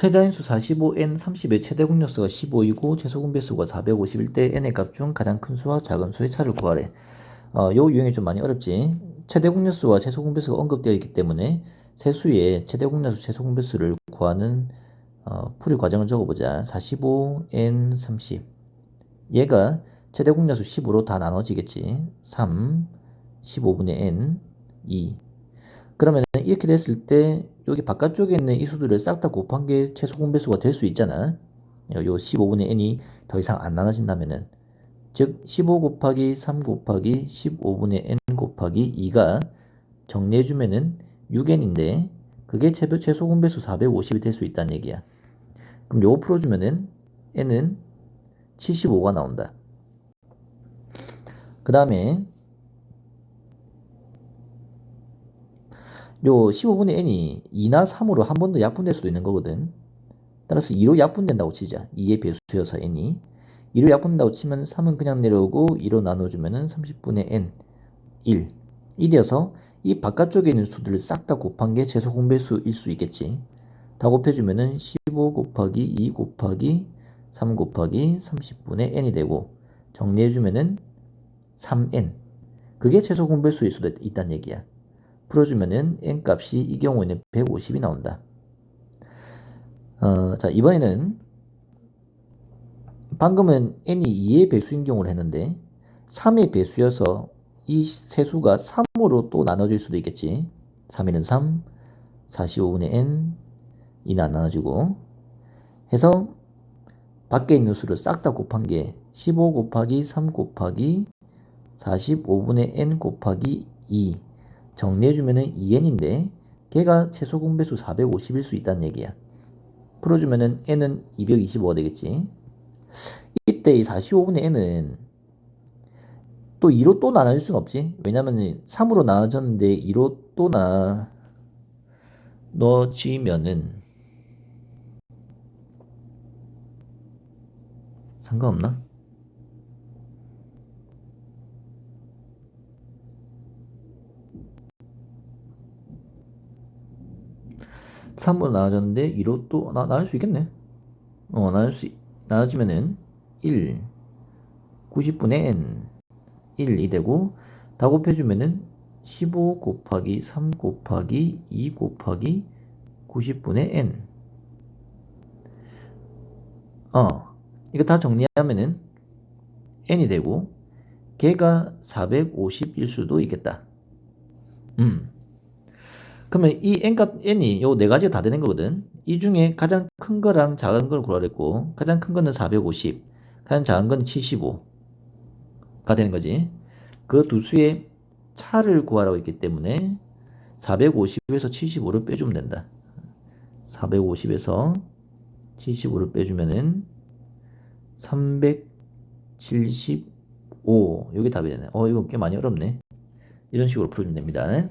최자인수 45n 30의 최대 공역수가 15이고 최소 공배수가 451때 n의 값 중 가장 큰 수와 작은 수의 차를 구하래. 어, 요 유형이 좀 많이 어렵지. 최대 공역수와 최소 공배수가 언급되어 있기 때문에 세수의 최대 공역수, 최소 공배수를 구하는 어, 풀이 과정을 적어보자. 45n 30. 얘가 최대 공역수 10으로 다 나눠지겠지. 3, 15분의 n, 2. 그러면 이렇게 됐을 때 여기 바깥쪽에 있는 이 수들을 싹 다 곱한 게 최소 공배수가 될 수 있잖아. 요 15분의 n이 더 이상 안 나눠진다면은 즉 15 곱하기 3 곱하기 15분의 n 곱하기 2가 정리해주면은 6n인데 그게 최소, 최소 공배수 450이 될 수 있다는 얘기야. 그럼 요거 풀어주면은 n은 75가 나온다. 그 다음에 요 15분의 n이 2나 3으로 한 번 더 약분될 수도 있는 거거든. 따라서 2로 약분된다고 치자. 2의 배수여서 n이. 2로 약분된다고 치면 3은 그냥 내려오고 2로 나눠주면은 30분의 n 1. 1이어서 이 바깥쪽에 있는 수들을 싹 다 곱한 게 최소 공배수일 수 있겠지. 다 곱해주면은 15 곱하기 2 곱하기 3 곱하기 30분의 n이 되고 정리해주면은 3n. 그게 최소 공배수일 수도 있다는 얘기야. 풀어주면은 n 값이 이 경우에는 150이 나온다. 어, 자 이번에는 방금은 n이 2의 배수인 경우를 했는데 3의 배수여서 이 세수가 3으로 또 나눠질 수도 있겠지. 3에는 3, 45분의 n, 2는 안 나눠지고 해서 밖에 있는 수를 싹 다 곱한 게 15 곱하기 3 곱하기 45분의 n 곱하기 2 정리해주면은 2n인데 걔가 최소 공배수 450일 수 있다는 얘기야. 풀어주면은 n은 225가 되겠지. 이때 이 45분의 n은 또 2로 또 나눠질 수는 없지. 왜냐면은 3으로 나눠졌는데 2로 또 나눠지면은 상관없나? 삼으로 나눠졌는데 2로 또 나, 나눌 수 있겠네. 어, 나눌 수, 나눠지면은 1, 90분의 n, 1이 되고, 다 곱해주면은 15 곱하기 3 곱하기 2 곱하기 90분의 n. 어, 이거 다 정리하면은 n이 되고, 걔가 450일 수도 있겠다. 음. 그러면 이 n값 n이 요 네 가지가 다 되는 거거든. 이 중에 가장 큰 거랑 작은 걸 구하랬고 가장 큰 거는 450, 가장 작은 거는 75가 되는 거지. 그 두 수의 차를 구하라고 했기 때문에 450에서 75를 빼주면 된다. 450에서 75를 빼주면은 375 여기 답이 되네. 어 이거 꽤 많이 어렵네. 이런 식으로 풀어주면 됩니다.